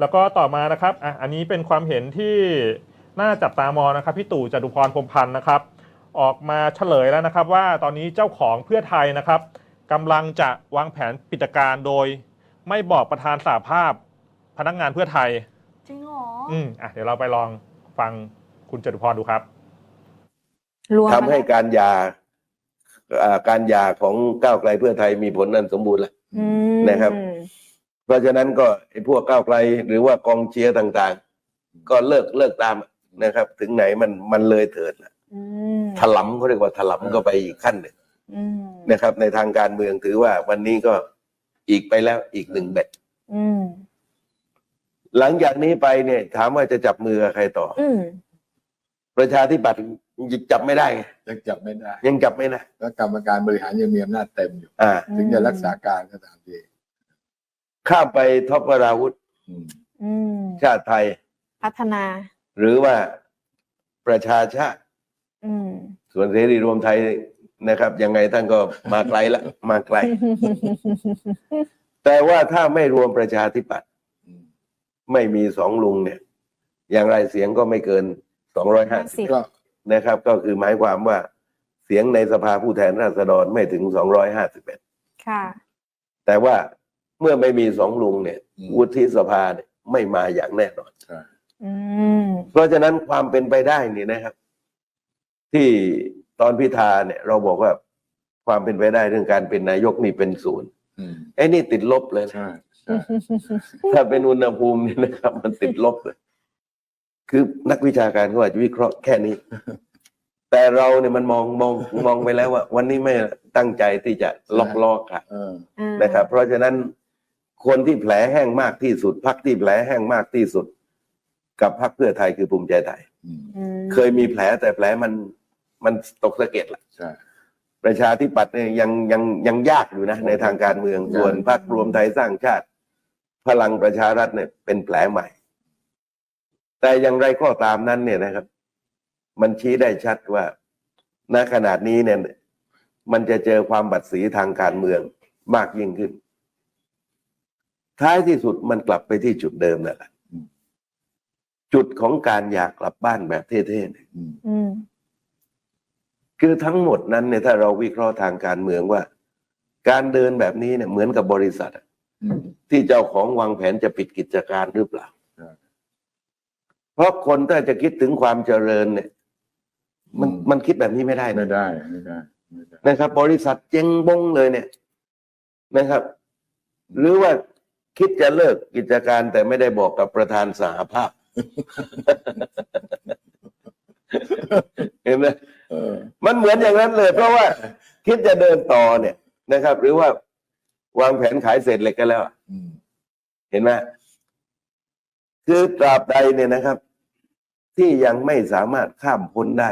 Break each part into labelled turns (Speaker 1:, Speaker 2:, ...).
Speaker 1: แล้วก็ต่อมานะครับอะอันนี้เป็นความเห็นที่น่าจับตามองนะครับพี่ตู่จตุพรพรหมพันธ์นะครับ ออกมาเฉลยแล้วนะครับว่าตอนนี้เจ้าของเพื่อไทยนะครับกำลังจะวางแผนปิดการโดย ไม่บอกประธานสาภาพพนักงานเพื่อไทย
Speaker 2: จริงเหรอ
Speaker 1: อืมอะเดี๋ยวเราไปลองฟังคุณจตุพรดูครับ
Speaker 3: รวม
Speaker 4: ทำให้การหยาอ่าการหยาของก้าวไกลเพื่อไทยมีผลนั้นสมบูรณ์แล้ว
Speaker 3: อืม
Speaker 4: นะครับ เพราะฉะนั้นก็ไอ้พวกก้าวไกลหรือว่ากองเชียร์ต่างๆ ก็เลิกเลิกตามนะครับ ถึงไหนมันมันเลยเถิดละ
Speaker 3: อืม
Speaker 4: ถลำเขาเรียกว่าถลำก็ไปอีกขั้นหนึ่ง
Speaker 3: อืม
Speaker 4: นะครับ ในทางการเมืองถือว่าวันนี้ก็อีกไปแล้วอีกหนึ่งเบ็ด
Speaker 3: อืม
Speaker 4: หลังจากนี้ไปเนี่ย ถามว่าจะจับมือกับใครต่อ
Speaker 3: อืม
Speaker 4: ประชาธิปัตย์จับไม่ได้ไง
Speaker 5: ยังจับไม่ได้
Speaker 4: ยังจับไม่ได้
Speaker 5: แล้วกรรมการบริหารยังมีอำนาจเต็มอยู่
Speaker 4: อ่า
Speaker 5: ถึงจะรักษาการก็ตามที
Speaker 4: ข้ามไปท็อปวราวุธ
Speaker 5: อืม
Speaker 3: อืม
Speaker 4: ชาติไทย
Speaker 3: พัฒนา
Speaker 4: หรือว่าประชาชาติ
Speaker 3: อืม
Speaker 4: ส่วนเสรีรวมไทยนะครับ ยังไงท่านก็มาไกลละ มาไกล แต่ว่าถ้าไม่รวมประชาธิปัตย์
Speaker 5: อืม
Speaker 4: ไม่มีสองลุงเนี่ย อย่างไรเสียงก็ไม่เกินสองร้อยห้าสิบ
Speaker 3: 50
Speaker 5: ก็
Speaker 4: นะครับ ก็คือหมายความว่าเสียงในสภาผู้แทนราษฎรไม่ถึงสองร้อยห้าสิบเอ็ด
Speaker 3: ค่ะ
Speaker 4: แต่ว่า เมื่อไม่มีสองลุงเนี่ย
Speaker 5: อืม
Speaker 4: วุฒิสภาเนี่ยไม่มาอย่างแน่นอน
Speaker 5: ใช่
Speaker 3: อืม
Speaker 4: เพราะฉะนั้นความเป็นไปได้นี่นะครับ ที่ตอนพิธาเนี่ย เราบอกว่าความเป็นไปได้เรื่องการเป็นนายกนี่เป็นศูนย์
Speaker 5: อืม
Speaker 4: ไอ้นี่ติดลบเลยนะ
Speaker 5: ใช่ใช่
Speaker 4: ถ้าเป็นอุณหภูมินี่นะครับ มันติดลบเลย คือนักวิชาการเขาอาจจะวิเคราะห์แค่นี้ แต่เราเนี่ยมันมองมองมองไปแล้วว่า วันนี้ไม่ตั้งใจที่จะล็อกล้อค่ะ
Speaker 5: เออ
Speaker 3: อ่า
Speaker 4: นะครับ เพราะฉะนั้น คนที่แผลแห้งมากที่สุดพักที่แผลแห้งมากที่สุด กับพักเพื่อไทยคือภูมิใจไทย
Speaker 5: อืม
Speaker 3: อืม
Speaker 4: เคยมีแผลแต่แผลมันมันตกสะเก็ดละ
Speaker 5: ใช่
Speaker 4: ประชาธิปัตย์เนี่ยยังยังยังยากอยู่นะ ในทางการเมืองส่วนพรรครวมไทยสร้างชาติ พลังประชารัฐเนี่ยเป็นแผลใหม่ แต่อย่างไรก็ตามนั้นเนี่ยนะครับ มันชี้ได้ชัดว่าณขนาดนี้เนี่ย มันจะเจอความบัดสีทางการเมืองมากยิ่งขึ้น ท้ายที่สุดมันกลับไปที่จุดเดิมนั่นแหละจุดของการอยากกลับบ้านแบบเท่ๆเนี่ย
Speaker 5: อืม
Speaker 3: อืม
Speaker 4: คือทั้งหมดนั้นเนี่ยถ้าเราวิเคราะห์ทางการเมืองว่า การเดินแบบนี้เนี่ยเหมือนกับบริษัทอะ
Speaker 5: อืม
Speaker 4: ที่เจ้าของวางแผนจะปิดกิจการหรือเปล่า
Speaker 5: ใช่
Speaker 4: เพราะคนถ้าจะคิดถึงความเจริญเนี่ย มัน
Speaker 5: อืม
Speaker 4: มันคิดแบบนี้ไม่ได้
Speaker 5: ไม่
Speaker 4: นะ
Speaker 5: ได้ไม่ได้ไม่ได้
Speaker 4: นะครับ บริษัทเจ๊งบงเลยเนี่ยนะครับ หรือว่า คิดจะเลิกกิจการแต่ไม่ได้บอกกับประธานสหภาพ เห็นไหม
Speaker 5: เออ
Speaker 4: มันเหมือนอย่างนั้นเลย เพราะว่า คิดจะเดินต่อเนี่ยนะครับ หรือว่าวางแผนขายเสร็จเหล็กกันแล้วอะ
Speaker 5: อืม
Speaker 4: เห็นไหมคือตราบใดเนี่ยนะครับ ที่ยังไม่สามารถข้ามพ้นได้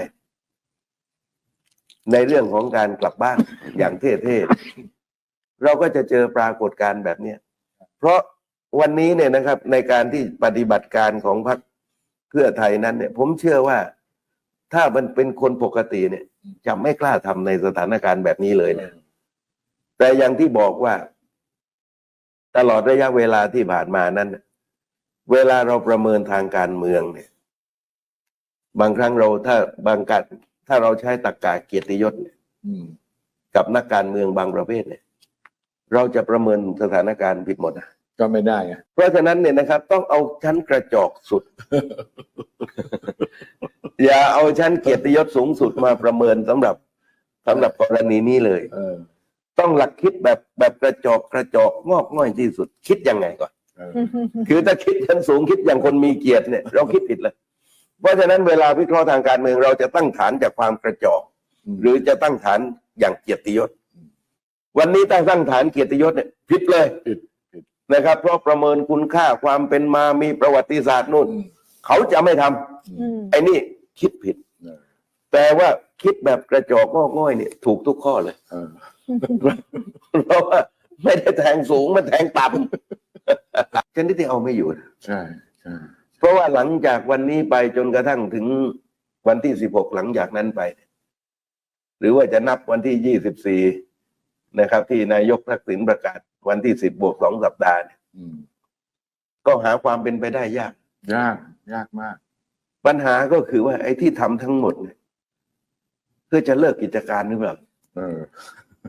Speaker 4: ในเรื่องของการกลับบ้านอย่างเท่ๆเราก็จะเจอปรากฏการณ์แบบเนี้ย เพราะวันนี้เนี่ยนะครับ ในการที่ปฏิบัติการของพรรคเพื่อไทยนั้นเนี่ย ผมเชื่อว่าถ้ามันเป็นคนปกติเนี่ย จะไม่กล้าทำในสถานการณ์แบบนี้เลยนะแต่อย่างที่บอกว่า ตลอดระยะเวลาที่ผ่านมานั้น เวลาเราประเมินทางการเมืองเนี่ย บางครั้งเราถ้าบางการถ้าเราใช้ตรกกาเกียรติยศเนี่ย
Speaker 5: อืม
Speaker 4: กับนักการเมืองบางประเภทเนี่ย เราจะประเมินสถานการณ์ผิดหมดนะ
Speaker 5: ก็ไม่ได้ไง
Speaker 4: เพราะฉะนั้นเนี่ยนะครับ ต้องเอาชั้นกระจอกสุด อย่าเอาชั้นเกียรติยศสูงสุดมาประเมินสำหรับสำหรับกรณีนี้เลย
Speaker 5: เออ
Speaker 4: ต้องหลักคิดแบบแบบกระจอกกระจอกงอกง่อยที่สุด คิดยังไงก่อน
Speaker 5: เออ
Speaker 4: คือถ้าคิดชั้นสูงคิดอย่างคนมีเกียรติเนี่ย เราคิดผิดเลย เพราะฉะนั้นเวลาวิเคราะห์ทางการเมืองเราจะตั้งฐานจากความกระจอก
Speaker 5: ม
Speaker 4: หรือจะตั้งฐานอย่างเกียรติยศ วันนี้ตั้งตั้งฐานเกียรติยศเนี่ยผิดเลย
Speaker 5: ผิดผิด
Speaker 4: นะครับ เพราะประเมินคุณค่าความเป็นมามีประวัติศาสตร์นู่น
Speaker 5: อืม
Speaker 4: เขาจะไม่ทำ
Speaker 3: อืม
Speaker 4: ไอ้นี่คิดผิด
Speaker 5: เออ
Speaker 4: แต่ว่าคิดแบบกระจอกงอกง่อยเนี่ย ถูกทุกข้อเลย
Speaker 5: เออ
Speaker 4: เพราะว่าไม่ได้แทงสูงมันแทงต่ำชนิดที่เอาไม่อยู่นะ
Speaker 5: ใช่ใช่
Speaker 4: เพราะว่าหลังจากวันนี้ไปจนกระทั่งถึงวันที่สิบหกหลังจากนั้นไปเนี่ยหรือว่าจะนับวันที่ยี่สิบสี่ นะครับ ที่นายกทักษิณประกาศวันที่สิบบวกสองสัปดาห์เนี่ย
Speaker 5: อืม
Speaker 4: ก็หาความเป็นไปได้ยาก
Speaker 5: ยาก ยากมาก
Speaker 4: ปัญหาก็คือว่าไอ้ที่ทำทั้งหมดเนี่ยเพื่อจะเลิกกิจการหรือเปล่า
Speaker 5: เออ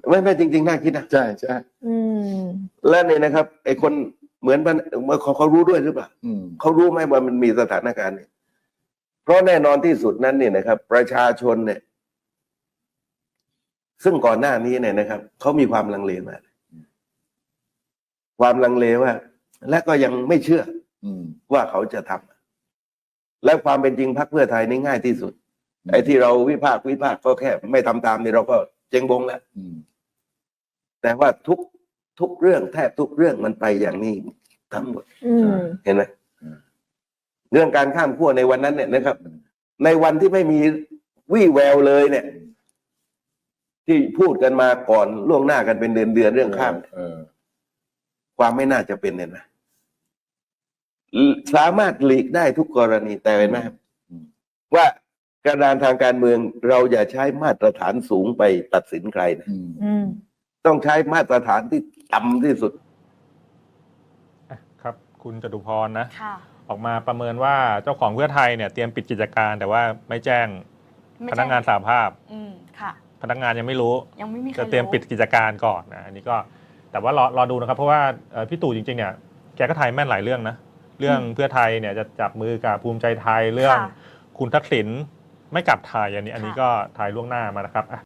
Speaker 4: ไม่ไม่จริง ๆ น่าคิดนะ
Speaker 5: ใช่ใช่
Speaker 3: อืม
Speaker 4: แล้วเนี่ยนะครับ ไอ้คนเหมือนมันเขาเขารู้ด้วยหรือเปล่า
Speaker 5: อืม
Speaker 4: เขารู้ไหมว่ามันมีสถานการณ์เนี่ยเพราะแน่นอนที่สุดนั้นเนี่ยนะครับ ประชาชนเนี่ย ซึ่งก่อนหน้านี้เนี่ยนะครับเขามีความลังเลมากความลังเลว่า และก็ยังไม่เชื่อ
Speaker 5: อืม
Speaker 4: ว่าเขาจะทำและความเป็นจริงพรรคเพื่อไทยนี่ง่ายที่สุดไอ้ที่เราวิพากษ์วิพากษ์ก็แค่ไม่ทำตามนี่เราก็เจ๊งบงแล้ว
Speaker 5: อืม
Speaker 4: แต่ว่าทุกทุกเรื่องแทบทุกเรื่องมันไปอย่างนี้ทั้งหมด
Speaker 3: อืม
Speaker 4: เห็นไหมเรื่องการข้ามขั้วในวันนั้นเนี่ยนะครับ ในวันที่ไม่มีวี่แววเลยเนี่ย ที่พูดกันมาก่อนล่วงหน้ากันเป็นเดือนเดือนๆเรื่องข้ามเนี่ย
Speaker 5: เออ
Speaker 4: ความไม่น่าจะเป็นเนี่ยนะสามารถหลีกได้ทุกกรณีแต่เห็นไหมครับ
Speaker 5: อืม
Speaker 4: ว่ากระดานทางการเมืองเราอย่าใช้มาตรฐานสูงไปตัดสินใครนะ
Speaker 5: อืม
Speaker 3: อืม
Speaker 4: ต้องใช้มาตรฐานที่ต่ำที่สุด
Speaker 1: อะครับ คุณจตุพรนะ
Speaker 2: ค่ะ
Speaker 1: ออกมาประเมินว่าเจ้าของเพื่อไทยเนี่ยเตรียมปิดกิจการ แต่ว่าไม่แจ้ง
Speaker 2: ไม่
Speaker 1: พ
Speaker 2: ใช่
Speaker 1: นักงานสาภาพ
Speaker 2: อืมค่ะ
Speaker 1: พนักงานยังไม่รู้
Speaker 2: ยังไม่มีใคร
Speaker 1: จะเตรียมปิดกิจการก่อนนะอันนี้ก็แต่ว่ารอรอดูนะครับ เพราะว่าเอ่อพี่ตู่จริงๆเนี่ยแกก็ไทยแม่นหลายเรื่องนะ เรื่องเพื่อไทยเนี่ยจะจับมือกับภูมิใจไทยเรื่อง
Speaker 2: ค่ะ
Speaker 1: คุณทักษิณไม่กลับไทยอันนี้ อันนี้
Speaker 2: ค่ะ
Speaker 1: ก็ไทยล่วงหน้ามานะครับอะ